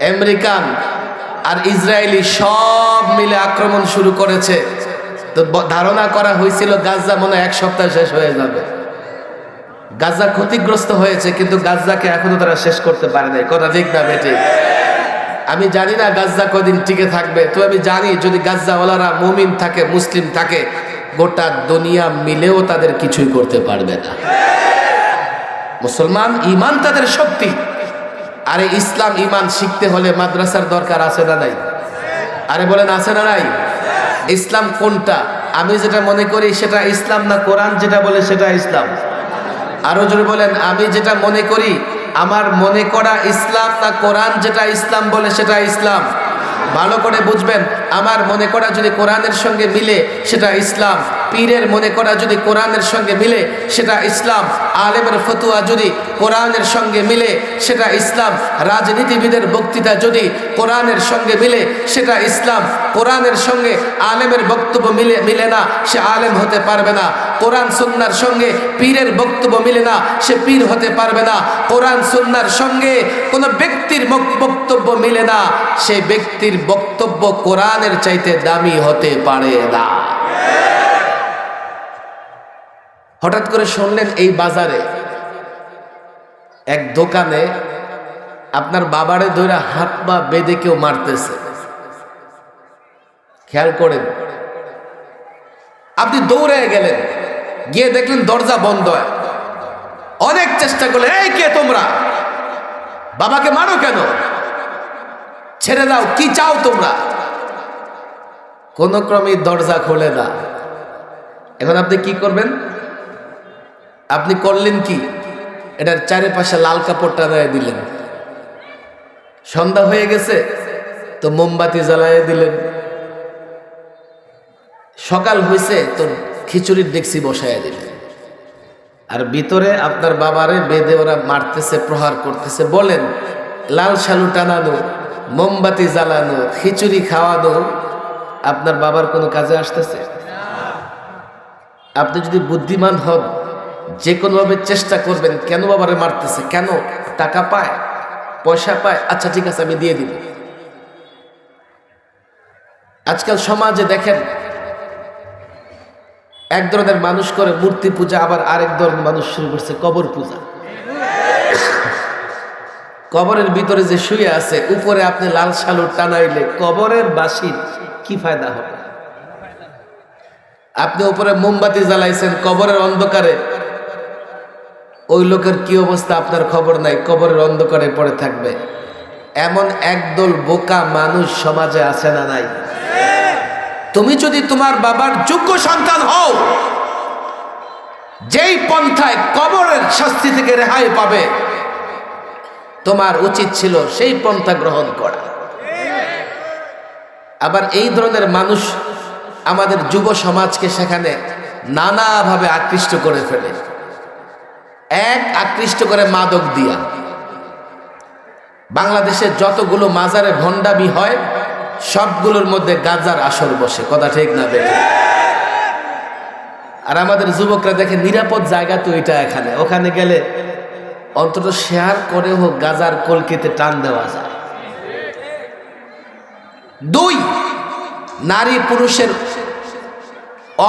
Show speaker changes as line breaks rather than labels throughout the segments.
American আর Israeli সব মিলে আক্রমণ শুরু করেছে। তো ধারণা করা হয়েছিল গাজা মনে এক সপ্তাহ শেষ হয়ে যাবে। গাজা ক্ষতিগ্রস্ত হয়েছে, কিন্তু গাজাকে এখনও তারা শেষ করতে পারে নাই। কথা ঠিক না, বেটে? আমি জানি না গাজ্জা কদিন টিকে থাকবে, তো আমি জানি যদি গাজ্জাওয়ালারা মুমিন থাকে, মুসলিম থাকে, গোটা দুনিয়া মিলেও তাদের কিছুই করতে পারবে না। মুসলমান ইমান তাদের শক্তি। আরে ইসলাম ইমান শিখতে হলে মাদ্রাসার দরকার আছে না নাই? আরে বলেন আছে না নাই? ইসলাম কোনটা? আমি যেটা মনে করি সেটা ইসলাম না কোরআন যেটা বলে সেটা ইসলাম। আরও জোরে বলেন, আমি যেটা মনে করি, আমার মনে করা ইসলাম না কোরআন যেটা ইসলাম বলে সেটা ইসলাম। ভালো করে বুঝবেন, আমার মনে করা যদি কোরআনের সঙ্গে মিলে সেটা ইসলাম। পীরের মনে করা যদি কোরআনের সঙ্গে মিলে, সেটা ইসলাম। আলেমের ফতুয়া যদি কোরআনের সঙ্গে মিলে, সেটা ইসলাম। রাজনীতিবিদের বক্তৃতা যদি কোরআনের সঙ্গে মিলে, সেটা ইসলাম। কোরআনের সঙ্গে আলেমের বক্তব্য মিলে মিলে না, সে আলেম হতে পারবে না। কোরআন সুন্নার সঙ্গে পীরের বক্তব্য মিলে না, সে পীর হতে পারবে না। কোরআন সুন্নার সঙ্গে কোনো ব্যক্তির বক্তব্য মিলে না, সে ব্যক্তির বক্তব্য কোরআনের চাইতে দামি হতে পারে না। হঠাৎ করে শুনলেন এই বাজারে এক দোকানে আপনার বাবারে ধরে হাত পা বেঁধে কেউ মারতেছে। খেয়াল করেন। আপনি দৌড়ে গেলেন, গিয়ে দেখলেন দরজা বন্ধ। হয় অনেক চেষ্টা করলেন, এই কে তোমরা? বাবাকে মারো কেন? ছেড়ে দাও, কি চাও তোমরা? কোন ক্রমে দরজা খোলে না। এখন আপনি কি করবেন? আপনি করলেন কি? এটার চারিপাশে লাল কাপড়টা গায়ে দিলেন। সন্ধ্যা হয়ে গেছে, তো মোমবাতি জ্বালায় দিলেন। সকাল হয়েছে, তো খিচুড়ির ডেক্সি বসায় দিলেন। আর ভিতরে আপনার বাবারে বেঁধে ওরা মারতেছে, প্রহার করতেছে, বলেন, লাল শালু টানানো, মোমবাতি জ্বালানো, খিচুড়ি খাওয়ানো, আপনার বাবার কোনো কাজে আসতেছে? আপনি যদি বুদ্ধিমান হন যে কোনোভাবে চেষ্টা করবেন, কেন বাবারে মারতেছে, কেন টাকা পায়, পয়সা পায় আচ্ছা ঠিক আছে, আমি দিয়ে দিব। আজকাল সমাজে দেখেন, এক ধরনের মানুষ করে, মূর্তি পূজা, আবার আরেক ধরনের মানুষ শুরু করছে, কবর পূজা। কবরের ভিতরে যে শুয়ে আছে, উপরে আপনি লাল সালুর টানাইলে কবরের বাসির কি ফায়দা হবে? আপনি উপরে মোমবাতি জ্বালাইছেন, কবরের অন্ধকারে ওই লোকের কি অবস্থা আপনার খবর নাই? কবরের অন্ধকারে পড়ে থাকবে। এমন একদল বোকা মানুষ সমাজে আছে না নাই? তুমি যদি তোমার বাবার যোগ্য সন্তান হও, যেই পন্থায় কবরের শাস্তি থেকে রেহাই পাবে, তোমার উচিত ছিল সেই পন্থা গ্রহণ করা। আবার এই ধরনের মানুষ আমাদের যুব সমাজকে সেখানে নানাভাবে আকৃষ্ট করে ফেলে। এক আকৃষ্ট করে মাদক দিয়া। বাংলাদেশে যতগুলো মাজারে ভণ্ডামি হয়, সবগুলোর মধ্যে গাজার আসর বসে। কথা ঠিক না বেঠে আর আমাদের যুবকরা দেখে নিরাপদ জায়গা তো এটা এখানে। ওখানে গেলে অন্তত শেয়ার করে হোক গাজার কলকিতে টান দেওয়া যায়। দুই, নারী পুরুষের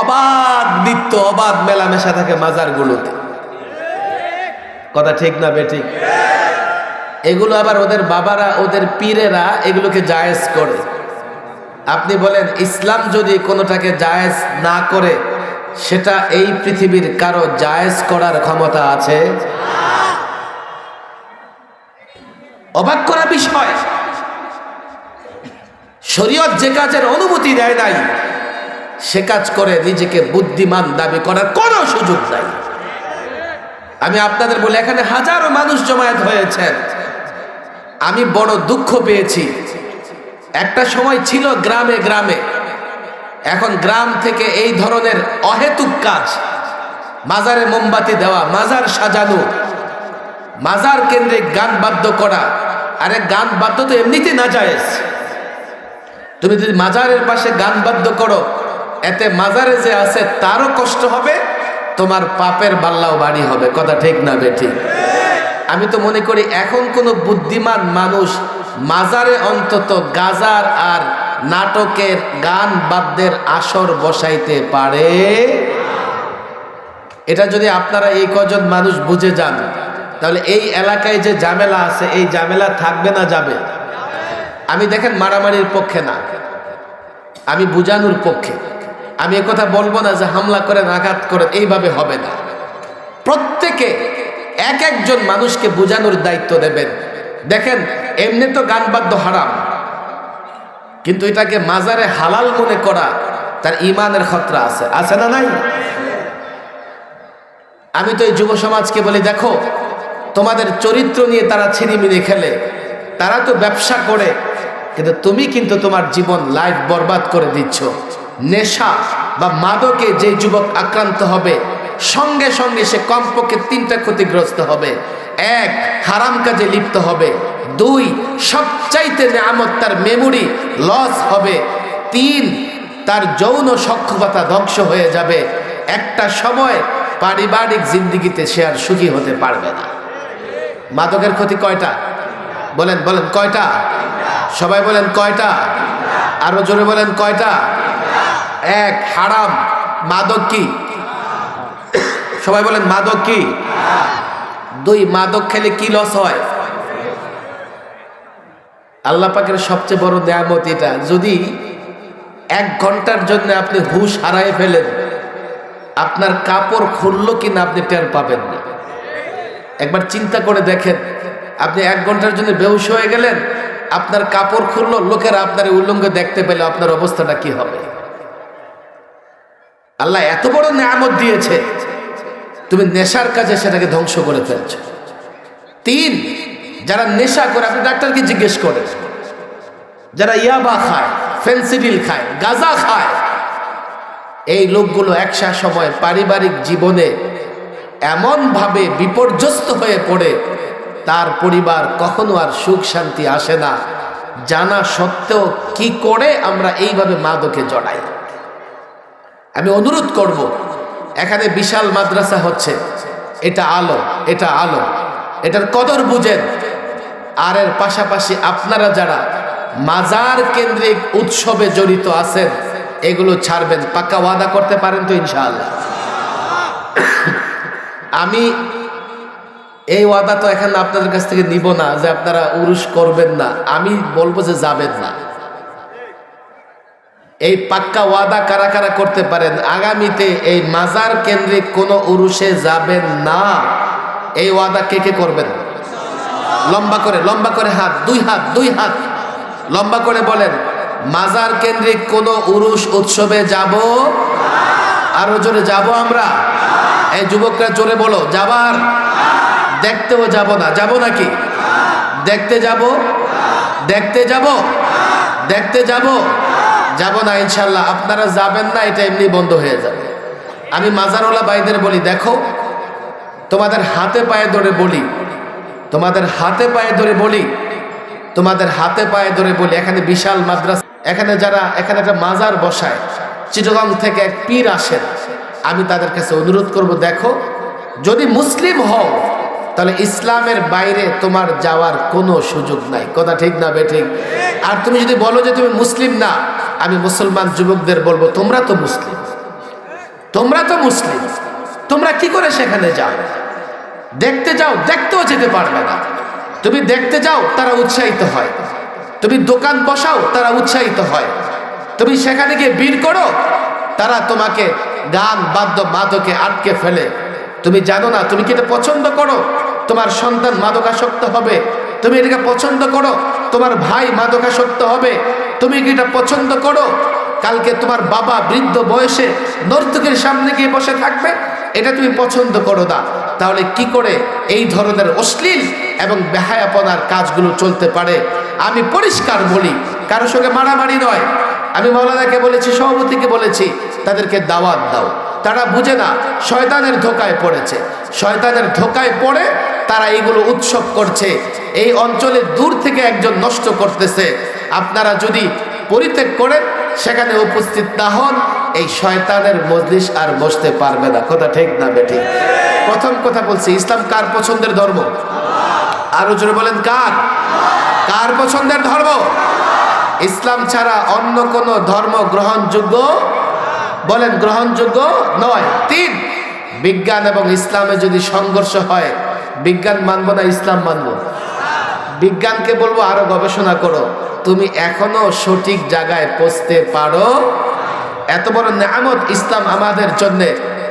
অবাধ নিত্য অবাধ মেলামেশা থাকে মাজারগুলোতে। কথা ঠিক না বেঠিক এগুলো আবার ওদের বাবারা, ওদের পীরেরা এগুলোকে জায়েজ করে। আপনি বলেন, ইসলাম যদি কোনোটাকে জায়েজ না করে, সেটা এই পৃথিবীর কারও জায়েজ করার ক্ষমতা আছে? অবাক করা বিষয়। শরীয়ত যে কাজের অনুমতি দেয় নাই, সে কাজ করে নিজেকে বুদ্ধিমান দাবি করার কোনো সুযোগ নাই। আমি আপনাদের বলি, এখানে হাজারো মানুষ জমায়েত হয়েছেন আমি বড় দুঃখ পেয়েছি। একটা সময় ছিল গ্রামে গ্রামে। এখন গ্রাম থেকে এই ধরনের অহেতুক কাজ, মাজারে মোমবাতি দেওয়া, মাজার সাজানো, মাজার কেন্দ্রে গান বাদ্য করা, আরে গান বাদ্য তো এমনিতে না যায়। তুমি যদি মাজারের পাশে গান বাদ্য করো, এতে মাজারে যে আছে, তারও কষ্ট হবে তোমার পাপের বাল্লাও বাড়ি হবে। কথা ঠিক না বে ঠিক আমি তো মনে করি এখন কোনো বুদ্ধিমান মানুষ মাজারে অন্তত গাজার আর নাটকের গান বাদ্যের আসর বসাইতে পারে? এটা যদি আপনারা এই কজন মানুষ বুঝে যান, তাহলে এই এলাকায় যে ঝামেলা আছে, এই ঝামেলা থাকবে না, যাবে। আমি দেখেন মারামারির পক্ষে না। আমি বুঝানোর পক্ষে। আমি কথা বলব না যে হামলা করে আঘাত করে, এইভাবে হবে না। প্রত্যেকে এক একজন মানুষকে বোঝানোর দায়িত্ব দেবেন দেখেন, এমনি তো গান বাদ্য হারাম। কিন্তু এটাকে মাজারে হালাল মনে করা তার ইমানের খতরা আছে। আছে না নাই? আমি তো এই যুব সমাজকে বলি, দেখো, তোমাদের চরিত্র নিয়ে তারা ছিনিমিনি খেলে। তারা তো ব্যবসা করে, কিন্তু তুমি কিন্তু তোমার জীবন লাইফ বরবাদ করে দিচ্ছ। নেশা বা মাদকে যে যুবক আক্রান্ত হবে, সঙ্গে সঙ্গে সে কমপক্ষে তিনটা ক্ষতিগ্রস্ত হবে। এক, হারাম কাজে লিপ্ত হবে। দুই, সবচাইতে নেয়ামত তার মেমোরি লস হবে। তিন, তার যৌন সক্ষমতা ধ্বংস হয়ে যাবে। একটা সময় পারিবারিক জিন্দিগিতে সে আর সুখী হতে পারবে না। মাদকের ক্ষতি কয়টা? বলেন বলেন, কয়টা? সবাই বলেন, কয়টা? আরও জোরে বলেন, কয়টা? এক, হারাম। মাদক কি? সবাই বলেন, মাদক কি? দুই, মাদক খেলে কি লস হয়? আল্লাহ পাকের সবচেয়ে বড় নিয়ামত এটা। যদি এক ঘণ্টার জন্য আপনি হুশ হারায় ফেলেন, আপনার কাপড় খুললো কিনা আপনি টের পাবেন না। একবার চিন্তা করে দেখেন, আপনি এক ঘণ্টার জন্য বেউস হয়ে গেলেন, আপনার কাপড় খুললো, লোকেরা আপনার উল্লঙ্গ দেখতে পেলে আপনার অবস্থাটা কি হবে? আল্লাহ এত বড় নিয়ামত দিয়েছে, তুমি নেশার কাজে সেটাকে ধ্বংস করে ফেলছো। তিন, যারা নেশা করে, আপনি ডাক্তারকে জিজ্ঞেস করেন। যারা ইয়াবা খায়, ফেন্সিডিল খায়, গাজা খায়, এই লোকগুলো একসা সময় পারিবারিক জীবনে এমনভাবে বিপর্যস্ত হয়ে পড়ে, তার পরিবার কখনো আর সুখ শান্তি আসে না। জানা সত্ত্বেও কি করে আমরা এইভাবে মাদকে জড়াই? আমি অনুরোধ করব, এখানে বিশাল মাদ্রাসা হচ্ছে। এটা আলো এটা আলো। এটার কদর বুঝেন। আর এর পাশাপাশি আপনারা যারা মাজার কেন্দ্রিক উৎসবে জড়িত আছেন, এগুলো ছাড়বেন। পাক্কা ওয়াদা করতে পারেন তো ইনশাআল্লাহ। আমি এই ওয়াদা তো এখন আপনাদের কাছ থেকে নিব না, যে আপনারা উরুস করবেন না। আমি বলব যে যাবেন না। এই পাক্কা ওয়াদা কারা কারা করতে পারেন? আগামীতে এই মাজার কেন্দ্রিক কোনো উরুষে যাবেন না। এই ওয়াদা কে কে করবেন? লম্বা করে লম্বা করে হাত, দুই হাত দুই হাত। লম্বা করে বলেন, মাজার কেন্দ্রিক কোনো উরুষ উৎসবে যাব? আরও জোরে যাব আমরা? এই যুবকরা জোরে বলো, যাবার? দেখতেও যাব না, যাব নাকি? দেখতে যাব? দেখতে যাব? দেখতে যাব? যাব না ইনশাল্লাহ আপনারা যাবেন না, এটা এমনি বন্ধ হয়ে যাবে। আমি মাজারওয়ালা ভাইদের বলি, দেখো, তোমাদের হাতে পায়ে ধরে বলি, তোমাদের হাতে পায়ে ধরে বলি, তোমাদের হাতে পায়ে ধরে বলি, এখানে বিশাল মাদ্রাসা, এখানে যারা, এখানে একটা মাজার বসায়, চিটগাং থেকে এক পীর আসেন, আমি তাদের কাছে অনুরোধ করব, দেখো, যদি মুসলিম হও তাহলে ইসলামের বাইরে তোমার যাওয়ার কোনো সুযোগ নাই। কথা ঠিক না বে ঠিক? আর তুমি যদি বলো যে তুমি মুসলিম না, আমি মুসলমান যুবকদের বলব, তোমরা তো মুসলিম। তোমরা তো মুসলিম। তোমরা কি করে সেখানে যাও? দেখতে যাও, দেখতেও যেতে পারবে না। তুমি দেখতে যাও, তারা উৎসাহিত হয়। তুমি দোকান বসাও, তারা উৎসাহিত হয়। তুমি সেখানে গিয়ে ভিড় করো, তারা তোমাকে গান বাদ্য মাদকে আটকে ফেলে। তুমি জানো না, তুমি কি এটা পছন্দ করো? তোমার সন্তান মাদকাসক্ত হবে। তুমি এটাকে পছন্দ করো। তোমার ভাই মাদকাসক্ত হবে। তুমি কি এটা পছন্দ করো? কালকে তোমার বাবা বৃদ্ধ বয়সে নর্তকের সামনে গিয়ে বসে থাকবে। এটা তুমি পছন্দ করো না। তাহলে কি করে এই ধরনের অশ্লীল এবং বেহায়াপনার কাজগুলো চলতে পারে? আমি পরিষ্কার বলি কারোর সঙ্গে মারামারি নয়। আমি মৌলানাকে বলেছি, সভাপতিকে বলেছি, তাদেরকে দাওয়াত দাও। তারা বুঝে না, শয়তানের ধোকায় পড়েছে। শয়তানের ধোকায় পড়ে তারা এইগুলো উৎসব করছে। এই অঞ্চলে দূর থেকে একজন নষ্ট করতেছে। আপনারা যদি পরিত্যাগ করেন, সেখানে উপস্থিত না হন, এই শয়তানের মজলিস আর বসতে পারবে না। কথা ঠিক না বেঠিক? প্রথম কথা বলছি, ইসলাম কার পছন্দের ধর্ম? আরও জোরে বলেন, কার? কার কার পছন্দের ধর্ম? ইসলাম ছাড়া অন্য কোন ধর্ম গ্রহণযোগ্য? বলেন, গ্রহণযোগ্য নয়। তিন, বিজ্ঞান এবং ইসলামে যদি সংঘর্ষ হয় বিজ্ঞান মানবো না ইসলাম মানবো? বিজ্ঞানকে বলব, আরও গবেষণা করো। তুমি এখনও সঠিক জায়গায় পৌঁছতে পারো এত বড় নেয়ামত ইসলাম আমাদের জন্য,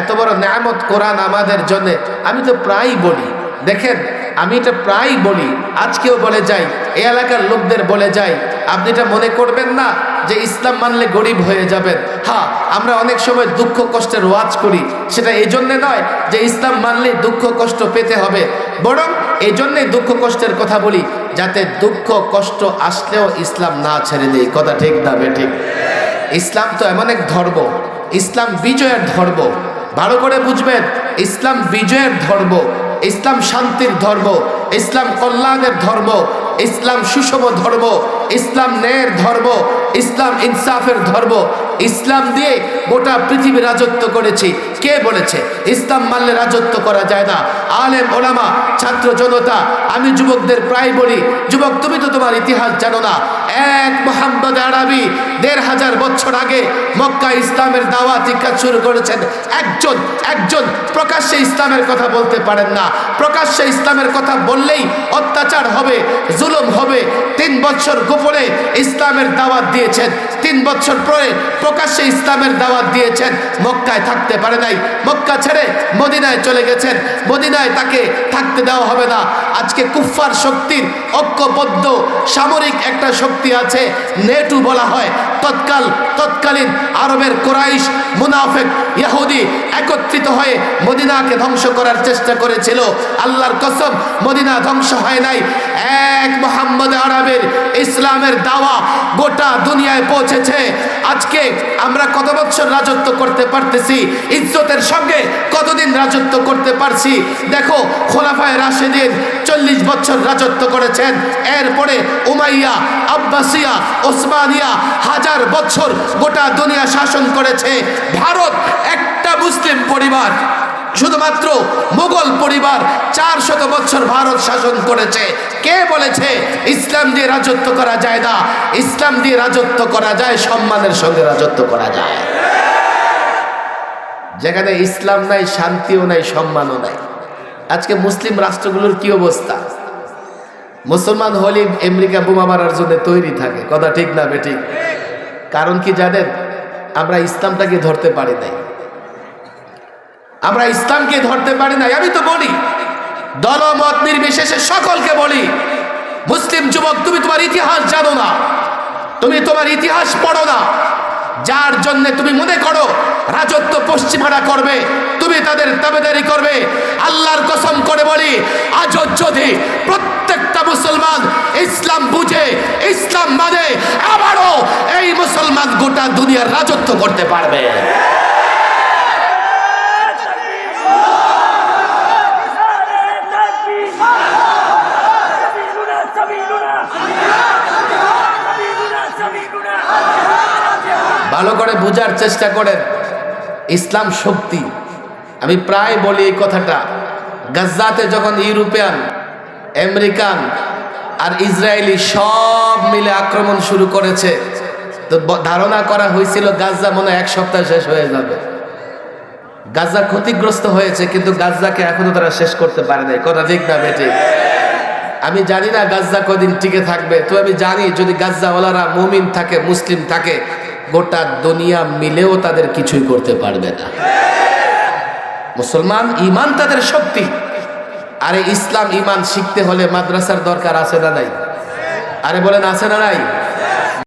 এত বড় নেয়ামত কোরআন আমাদের জন্য, আমি তো প্রায়ই বলি, দেখেন, আমি এটা প্রায়ই বলি, আজকেও বলে যাই, এই এলাকার লোকদের বলে যাই, আপনি এটা মনে করবেন না? যে ইসলাম মানলে গরিব হয়ে যাবেন। হ্যাঁ আমরা অনেক সময় দুঃখ কষ্টের ওয়াজ করি। সেটা এই জন্যে নয় যে ইসলাম মানলে দুঃখ কষ্ট পেতে হবে। বরং এই জন্যে দুঃখ কষ্টের কথা বলি, যাতে দুঃখ কষ্ট আসলেও ইসলাম না ছেড়ে দেয়। কথা ঠিক না ঠিক? ইসলাম তো এমন এক ধর্ম। ইসলাম বিজয়ের ধর্ম। ভালো করে বুঝবেন, ইসলাম বিজয়ের ধর্ম, ইসলাম শান্তির ধর্ম, ইসলাম কল্যাণের ধর্ম, ইসলাম সুষম ধর্ম ইসলাম ন্যায়ের ধর্ম ইসলাম ইনসাফের ধর্ম ইসলাম দিয়ে গোটা পৃথিবী রাজত্ব করেছি। কে বলেছে? ইসলাম মানলে রাজত্ব করা যায় না। আলেম, ওলামা, ছাত্র জনতা, আমি যুবকদের প্রায় বলি, যুবক, তুমি তো তোমার ইতিহাস জানো না। এক মোহাম্মদ আরবি দেড় হাজার বছর আগে মক্কা ইসলামের দাওয়াতি কাজ শুরু করেছেন। একজন একজন প্রকাশ্যে ইসলামের কথা বলতে পারেন না। প্রকাশ্যে ইসলামের কথা বললেই অত্যাচার হবে, জুলুম হবে। তিন বছর গোপনে ইসলামের দাওয়াত দিয়েছেন। তিন বছর পরে প্রকাশ্যে ইসলামের দাওয়াত দিয়েছেন, মক্কায় থাকতে পারে নাই। মক্কা ছেড়ে মদিনায় চলে গেছেন। মদিনায় তাকে থাকতে দেওয়া হবে না। আজকে কুফফার শক্তির ঐক্যবদ্ধ, সামরিক একটা শক্তি আছে, নেটু বলা হয়। তৎকাল, তৎকালীন আরবের কোরাইশ মুনাফেক ইহুদি একত্রিত হয়ে মদিনাকে ধ্বংস করার চেষ্টা করেছিল। আল্লাহর কসম, মদিনা ধ্বংস হয় নাই। এক মোহাম্মদ আরবের ইসলামের দাওয়া গোটা দুনিয়ায় পৌঁছেছে। আজকে আমরা কত বছর রাজত্ব করতে পারতেছি? ইজ্জতের সঙ্গে কতদিন রাজত্ব করতে পারছি? দেখো, খোলাফায় রাশেদিন চল্লিশ বছর রাজত্ব করেছেন। এরপরে উমাইয়া, আব্বাসিয়া, ওসমানিয়া হাজার বছর গোটা দুনিয়া শাসন করেছে। ভারত একটা মুসলিম পরিবার। শুধুমাত্র মুঘল পরিবার চার শত বছর ভারত শাসন করেছে। কে বলেছে ইসলাম দিয়ে রাজত্ব করা যায় না? ইসলাম দিয়ে রাজত্ব করা যায়, সম্মানের সঙ্গে রাজত্ব করা যায়। যেখানে ইসলাম নাই, শান্তিও নাই, সম্মানও নাই। আজকে মুসলিম রাষ্ট্রগুলোর কি অবস্থা? মুসলমান হলে আমেরিকা বোমা মারার জন্য তৈরি থাকে। কথা ঠিক না বেঠিক? কারণ কি জানেন? আমরা ইসলামটাকে ধরতে পারি নাই। আমরা ইসলামকে ধরতে পারি নাই। আমি তো বলি দলমত নির্বিশেষে সকলকে বলি, মুসলিম যুবক, তুমি তোমার ইতিহাস জানো না। তুমি তোমার ইতিহাস পড়ো না। যার জন্য তুমি মনে করো, রাজত্ব পশ্চিমারা করবে, তুমি তাদের দাবেদারি করবে। আল্লাহর কসম করে বলি, আজ যদি প্রত্যেকটা মুসলমান ইসলাম বুঝে, ইসলাম মানে আবারও এই মুসলমান গোটা দুনিয়ার রাজত্ব করতে পারবে। ভালো করে বোঝার চেষ্টা করেন। ইসলাম শক্তি। আমি প্রায় বলি এই কথাটা। গাজ্জাতে যখন ইউরোপিয়ান, আমেরিকান আর ইসরায়েলি সব মিলে আক্রমণ শুরু করেছে, তো ধারণা করা হয়েছিল গাজ্জা মনে এক সপ্তাহ শেষ হয়ে যাবে। গাজ্জা ক্ষতিগ্রস্ত হয়েছে, কিন্তু গাজ্জাকে এখনও তারা শেষ করতে পারে নাই। কথা ঠিক না বেঠিক আমি জানি না গাজ্জা কদিন টিকে থাকবে, তো আমি জানি যদি গাজ্জাওয়ালারা মুমিন থাকে, মুসলিম থাকে গোটা দুনিয়া মিলেও তাদের কিছুই করতে পারবে না। মুসলমান ইমান তাদের শক্তি। আরে ইসলাম ইমান শিখতে হলে মাদ্রাসার দরকার আছে না নাই? আরে বলেন, আছে না নাই?